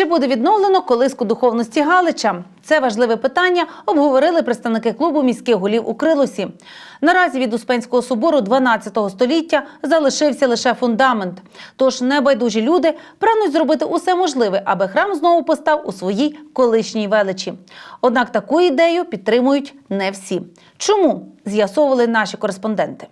Чи буде відновлено колиску духовності Галича? Це важливе питання обговорили представники клубу міських голів у Крилосі. Наразі від Успенського собору 12 століття залишився лише фундамент. Тож небайдужі люди прагнуть зробити усе можливе, аби храм знову постав у своїй колишній величі. Однак таку ідею підтримують не всі. Чому з'ясовували наші кореспонденти?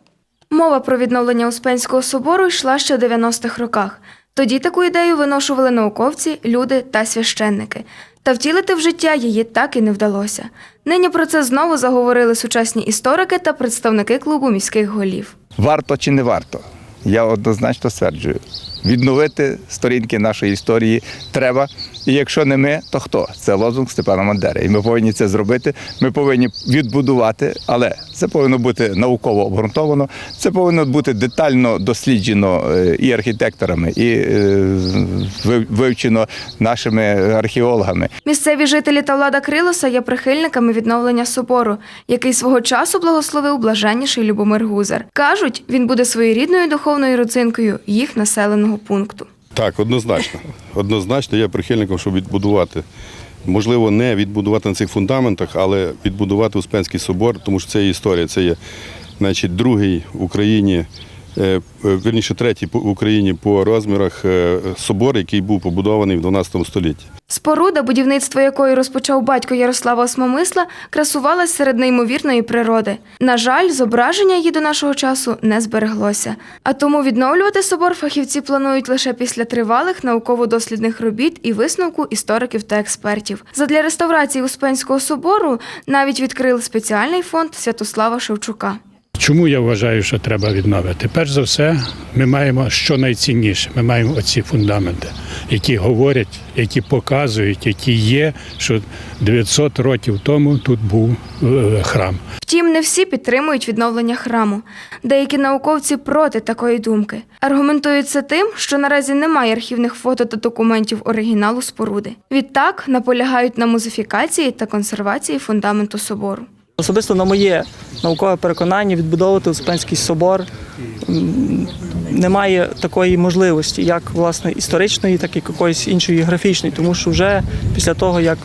Мова про відновлення Успенського собору йшла ще в 90-х роках. Тоді таку ідею виношували науковці, люди та священники. Та втілити в життя її так і не вдалося. Нині про це знову заговорили сучасні історики та представники клубу міських голів. Варто чи не варто? Я однозначно стверджую. Відновити сторінки нашої історії треба. І якщо не ми, то хто? Це лозунг Степана Мандери. І ми повинні це зробити. Ми повинні відбудувати, але це повинно бути науково обґрунтовано. Це повинно бути детально досліджено е, і архітекторами, і е, вивчено нашими археологами. Місцеві жителі та влада Крилоса є прихильниками відновлення собору, який свого часу благословив блаженніший Любомир Гузар. Кажуть, він буде своєрідною духовною родзинкою їх населеного пункту. Так, однозначно. Однозначно, я прихильником, щоб відбудувати. Можливо, не відбудувати на цих фундаментах, але відбудувати Успенський собор, тому що це є історія. Це є значить, другий в Україні, вірніше, третій в Україні по розмірах е, собор, який був побудований в 12 столітті. Споруда, будівництво якої розпочав батько Ярослава Осмомисла, красувалась серед неймовірної природи. На жаль, зображення її до нашого часу не збереглося. А тому відновлювати собор фахівці планують лише після тривалих науково-дослідних робіт і висновку істориків та експертів. Задля реставрації Успенського собору навіть відкрили спеціальний фонд Святослава Шевчука. Чому я вважаю, що треба відновити? Перш за все, ми маємо що найцінніше. Ми маємо оці фундаменти, які говорять, які показують, які є, що 900 років тому тут був е, храм. Втім, не всі підтримують відновлення храму. Деякі науковці проти такої думки. Аргументують це тим, що наразі немає архівних фото та документів оригіналу споруди. Відтак наполягають на музифікації та консервації фундаменту собору. Особисто на моє наукове переконання відбудовувати Успенський собор немає такої можливості, як власне історичної, так і якоїсь іншої графічної, тому що вже після того, як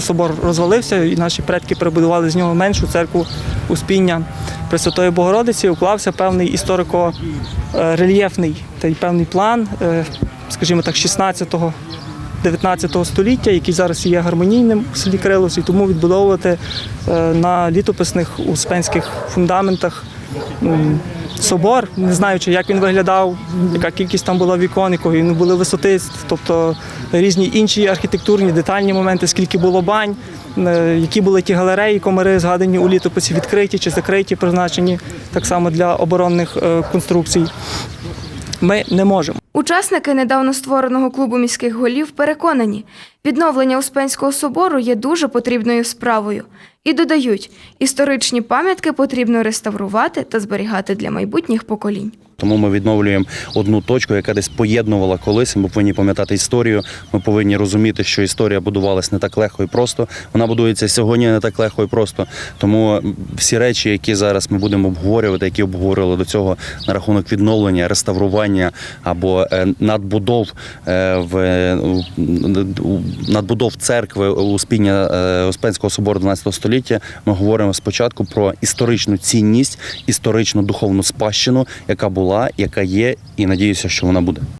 собор розвалився, і наші предки перебудували з нього меншу церкву Успіння Пресвятої Богородиці, уклався певний історико-рельєфний та й певний план, е, скажімо так, 16-го 19 століття, який зараз є гармонійним в селі Крилос, і тому відбудовувати е, на літописних успенських фундаментах собор, не знаючи, як він виглядав, яка кількість там була вікон, якої ну, були висоти, тобто різні інші архітектурні детальні моменти, скільки було бань, е, які були ті галереї, комари згадані у літописі, відкриті чи закриті, призначені так само для оборонних е, конструкцій. Ми не можемо. Учасники недавно створеного клубу міських голів переконані, відновлення Успенського собору є дуже потрібною справою. І додають, історичні пам'ятки потрібно реставрувати та зберігати для майбутніх поколінь. Тому ми відновлюємо одну точку, яка десь поєднувала колись. Ми повинні пам'ятати історію. Ми повинні розуміти, що історія будувалась не так легко і просто. Вона будується сьогодні не так легко і просто. Тому всі речі, які зараз ми будемо обговорювати, які обговорювали до цього на рахунок відновлення, реставрування або е, надбудов е, в надбудов церкви Успіння е, Успенського собору 12 століття. Ми говоримо спочатку про історичну цінність, історичну духовну спадщину, яка була, яка є, і надіюся, що вона буде.